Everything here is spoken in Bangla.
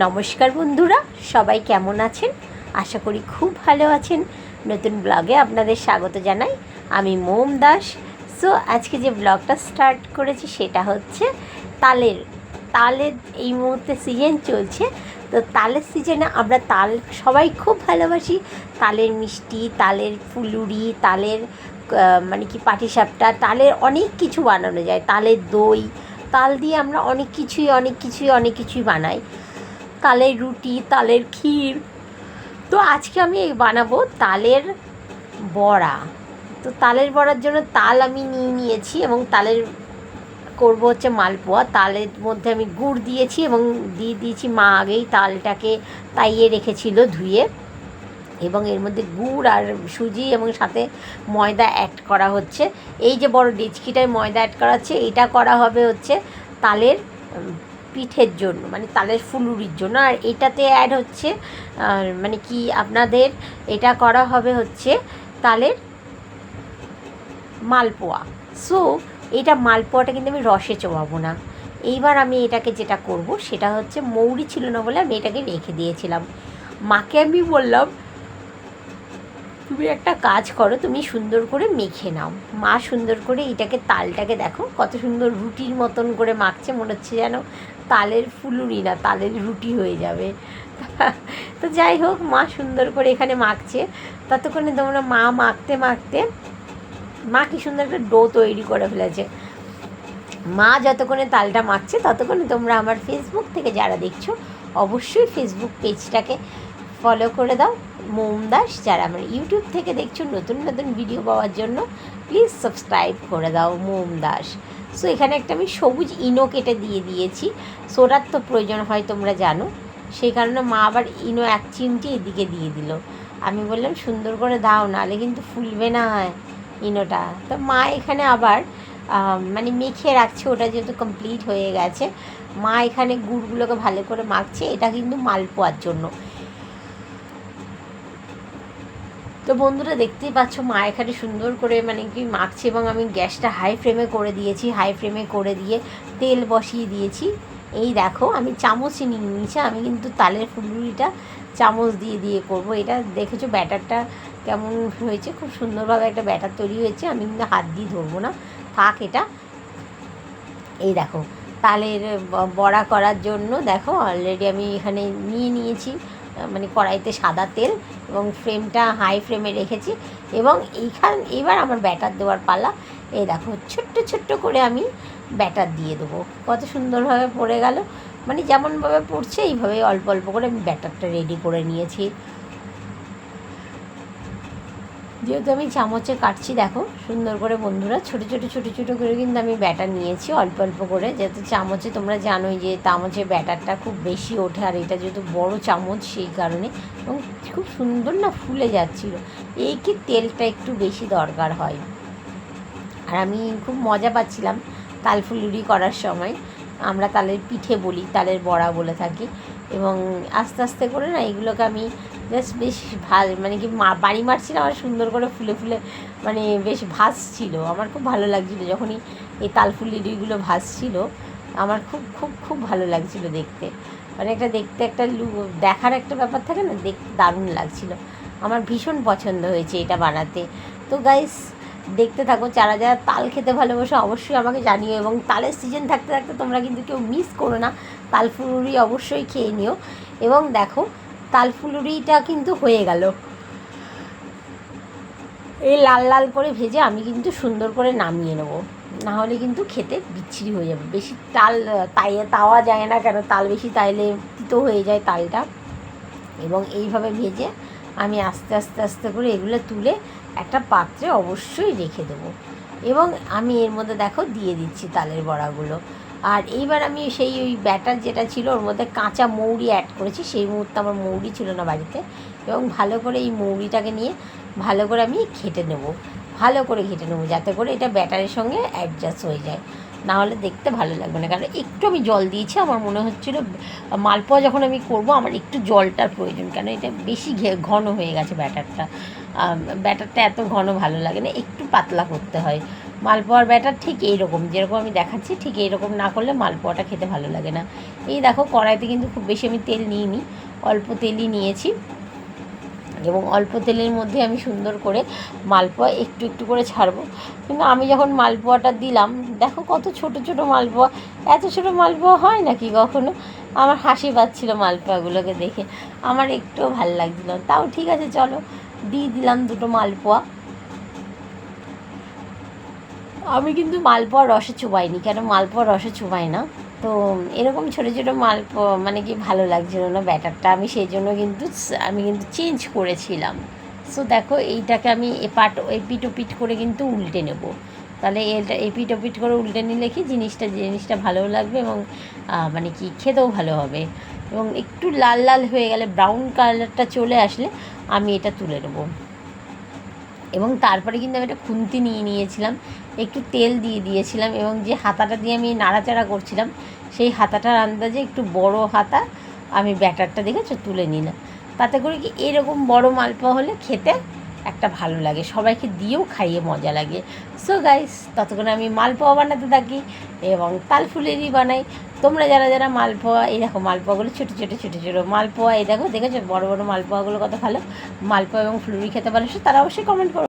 নমস্কার বন্ধুরা, সবাই কেমন আছেন? আশা করি খুব ভালো আছেন। নতুন ব্লগে আপনাদের স্বাগত জানাই। আমি মোম দাস। সো আজকে যে ব্লগটা স্টার্ট করেছি সেটা হচ্ছে তালের তালের এই মুহূর্তে সিজন চলছে। তো তালের সিজনে আমরা তাল সবাই খুব ভালোবাসি। তালের মিষ্টি, তালের ফুলুরি, তালের মানে কি পাটিসাপটা, তালের অনেক কিছু বানানো যায়। তালের দই, তাল দিয়ে আমরা অনেক কিছুই অনেক কিছুই অনেক কিছুই বানাই। তালের রুটি, তালের ক্ষীর। তো আজকে আমি এই বানাবো তালের বড়া। তো তালের বড়ার জন্য তাল আমি নিয়ে নিয়েছি এবং তালের করব হচ্ছে মালপোয়া। তালের মধ্যে আমি গুড় দিয়েছি এবং দিয়ে দিয়েছি মা আগেই তালটাকে তাইয়ে রেখেছিল ধুয়ে। এবং এর মধ্যে গুড় আর সুজি এবং সাথে ময়দা অ্যাড করা হচ্ছে। এই যে বড় ডিচকিটায় ময়দা অ্যাড করা হচ্ছে এটা করা হবে হচ্ছে তালের পিঠের জন্য মানে তালের ফুলুরির জন্য। আর এটাতে অ্যাড হচ্ছে মানে কি আপনাদের এটা করা হবে হচ্ছে তালের মালপোয়া। সো এটা মালপোয়াটা কিন্তু আমি রসে চোবাবো না। এইবার আমি এটাকে যেটা করব, সেটা হচ্ছে মৌরি ছিল না বলে আমি এটাকে রেখে দিয়েছিলাম। মাকে আমি বললাম, তুমি একটা কাজ করো, তুমি সুন্দর করে মেখে নাও। মা সুন্দর করে এটাকে, তালটাকে দেখো, কত সুন্দর রুটির মতন করে মাখছে, মনে হচ্ছে যেন তালের ফুলুরি না, তালের রুটি হয়ে যাবে। তো যাই হোক, মা সুন্দর করে এখানে মাখছে। ততক্ষণে তোমরা মা মাখতে মাখতে, মা কি সুন্দর একটা ডো তৈরি করে ফেলেছে। মা যতক্ষণে তালটা মাখছে, ততক্ষণে তোমরা আমার ফেসবুক থেকে যারা দেখছ, অবশ্যই ফেসবুক পেজটাকে ফলো করে দাও। মোম দাস, যারা আমার ইউটিউব থেকে দেখছ, নতুন নতুন ভিডিও পাওয়ার জন্য প্লিজ সাবস্ক্রাইব করে দাও মোম দাস। সো এখানে একটা আমি সবুজ ইনো কেটে দিয়ে দিয়েছি। সোডার তো প্রয়োজন হয়, তোমরা জানো। সেই কারণে মা আবার ইনো এক চিমটি এদিকে দিয়ে দিল। আমি বললাম, সুন্দর করে দাও, নাহলে কিন্তু ফুলবে না ইনোটা। তো মা এখানে আবার মানে মেখে রাখছে, ওটা যেহেতু কমপ্লিট হয়ে গেছে। মা এখানে গুড়গুলোকে ভালো করে মাখছে, এটা কিন্তু মালপোয়ার জন্য। তো বন্ধুরা দেখতেই পাচ্ছ, মা এখানে সুন্দর করে মানে কি মাখছে এবং আমি গ্যাসটা হাই ফ্লেমে করে দিয়েছি হাই ফ্লেমে করে দিয়ে তেল বসিয়ে দিয়েছি। এই দেখো, আমি চামচই নিয়ে নিয়েছি, আমি কিন্তু তালের ফুলুরিটা চামচ দিয়ে দিয়ে করব। এটা দেখেছ ব্যাটারটা কেমন হয়েছে? খুব সুন্দরভাবে একটা ব্যাটার তৈরি হয়েছে, আমি কিন্তু হাত দিয়ে ধরবো না। থাক এটা। এই দেখো, তালের বড়া করার জন্য দেখো অলরেডি আমি এখানে নিয়ে নিয়েছি। মানে কড়াইতে সাদা তেল এবং ফ্রেমটা হাই ফ্রেমে রেখেছি এবং এইখান এবার আমার ব্যাটার দেওয়ার পালা। এই দেখো, ছোট্ট ছোট্ট করে আমি ব্যাটার দিয়ে দেবো। কত সুন্দরভাবে পড়ে গেল। মানে যেমনভাবে পড়ছে এইভাবে অল্প অল্প করে আমি ব্যাটারটা রেডি করে নিয়েছি। যেহেতু আমি চামচে কাটছি, দেখো, সুন্দর করে বন্ধুরা, ছোটো ছোটো ছোটো ছোটো করে কিন্তু আমি ব্যাটার নিয়েছি, অল্প অল্প করে। যেহেতু চামচে তোমরা জানোই যে চামচে ব্যাটারটা খুব বেশি ওঠে, আর এটা যেহেতু বড় চামচ সেই কারণে, এবং খুব সুন্দর না ফুলে যাচ্ছিল। এই কি তেলটা একটু বেশি দরকার হয়। আর আমি খুব মজা পাচ্ছিলাম তাল ফুলুরি করার সময়। আমরা তালের পিঠে বলি, তালের বড়া বলে থাকি। এবং আস্তে আস্তে করে না এগুলোকে আমি বেশ বেশ ভালো মানে কি বাড়ি মারছিলাম আর সুন্দর করে ফুলে ফুলে মানে বেশ ভাসছিল। আমার খুব ভালো লাগছিল যখনই এই তাল ফুলুরিগুলো ভাসছিল। আমার খুব খুব খুব ভালো লাগছিল দেখতে। মানে একটা দেখতে, একটা লু, দেখার একটা ব্যাপার থাকে না, দেখতে দারুণ লাগছিল। আমার ভীষণ পছন্দ হয়েছে এটা বানাতে। তো গাইস দেখতে থাকো, যারা যারা তাল খেতে ভালোবাসো অবশ্যই আমাকে জানিও এবং তালের সিজন থাকতে থাকতে তোমরা কিন্তু কেউ মিস করো না। তাল ফুলুরি অবশ্যই খেয়ে নিও এবং দেখো, তাল ফুলুরিটা কিন্তু হয়ে গেল। এই লাল লাল করে ভেজে আমি কিন্তু সুন্দর করে নামিয়ে নেব। না হলে কিন্তু খেতে বিচ্ছিরি হয়ে যাবে। বেশি তাল, তাই, তাওয়া যায় না কেন? তাল বেশি তাইলে তিতো হয়ে যায় তালটা। এবং এইভাবে ভেজে আমি আস্তে আস্তে আস্তে করে এগুলো তুলে একটা পাত্রে অবশ্যই রেখে দেবো। এবং আমি এর মধ্যে দেখো দিয়ে দিচ্ছি তালের বড়াগুলো। আর এইবার আমি সেই ওই ব্যাটার যেটা ছিল, ওর মধ্যে কাঁচা মৌরি অ্যাড করেছি। সেই মুহূর্তে আমার মৌরি ছিল না বাড়িতে। এবং ভালো করে এই মৌরিটাকে নিয়ে ভালো করে আমি ঘেটে নেব। ভালো করে ঘেটে নেব যাতে করে এটা ব্যাটারের সঙ্গে অ্যাডজাস্ট হয়ে যায়। না হলে দেখতে ভালো লাগবে না। কারণ একটু আমি জল দিয়েছি, আমার মনে হচ্ছিল, মালপোয়া যখন আমি করব, আমার একটু জলটার প্রয়োজন। কেন এটা বেশি ঘন হয়ে গেছে ব্যাটারটা। ব্যাটারটা এত ঘন ভালো লাগে না, একটু পাতলা করতে হয়। মালপোয়ার ব্যাটার ঠিক এইরকম, যেরকম আমি দেখাচ্ছি, ঠিক এইরকম না করলে মালপোয়াটা খেতে ভালো লাগে না। এই দেখো, কড়াইতে কিন্তু খুব বেশি আমি তেল নিইনি, অল্প তেলই নিয়েছি। এবং অল্প তেলের মধ্যে আমি সুন্দর করে মালপোয়া একটু একটু করে ছাড়বো। কিন্তু আমি যখন মালপোয়াটা দিলাম, দেখো কত ছোট ছোট মালপোয়া। এত ছোট মালপোয়া হয় নাকি কখনো? আমার হাসি পাচ্ছিল মালপোয়াগুলোকে দেখে। আমার একটুও ভালো লাগছিল তাও ঠিক আছে, চলো। দিয়ে দিলাম দুটো মালপোয়া। আমি কিন্তু মালপোয়া রসে চুবাইনি। কেন? মালপোয়া রসে চুবাই না। তো এরকম ছোটো ছোটো মাল মানে কি ভালো লাগছিল না ব্যাটারটা। আমি সেই জন্য কিন্তু আমি কিন্তু চেঞ্জ করেছিলাম। সো দেখো, এইটাকে আমি এপাট এপিট ওপিট করে কিন্তু উল্টে নেব। তাহলে এটা এপিট ওপিট করে উল্টে নিলে কি জিনিসটা জিনিসটা ভালোও লাগবে এবং মানে কি খেতেও ভালো হবে। এবং একটু লাল লাল হয়ে গেলে ব্রাউন কালারটা চলে আসলে আমি এটা তুলে নেব। এবং তারপরে কিন্তু আমি একটা খুন্তি নিয়ে নিয়েছিলাম, একটু তেল দিয়ে দিয়েছিলাম এবং যে হাতাটা দিয়ে আমি নাড়াচাড়া করছিলাম, সেই হাতাটার আন্দাজে একটু বড় হাতা আমি ব্যাটারটা দেখেছ তুলে নিলাম। তাতে করে কি এরকম বড় মালপোয়া হলে খেতে একটা ভালো লাগে, সবাইকে দিয়েও খাইয়ে মজা লাগে। সো গাইস ততক্ষণ আমি মালপোয়া বানাতে থাকি এবং তালফুলেরই বানাই। তোমরা যারা যারা মালপোয়া, এই দেখো মালপোয়াগুলো ছোটো ছোটো ছোটো ছোটো মালপোয়া, এই দেখো, দেখেছ? বড় বড় মালপোয়াগুলো কত ভালো। মালপোয়া এবং ফুলুরি খেতে ভালোবাসো তারা অবশ্যই কমেন্ট করো।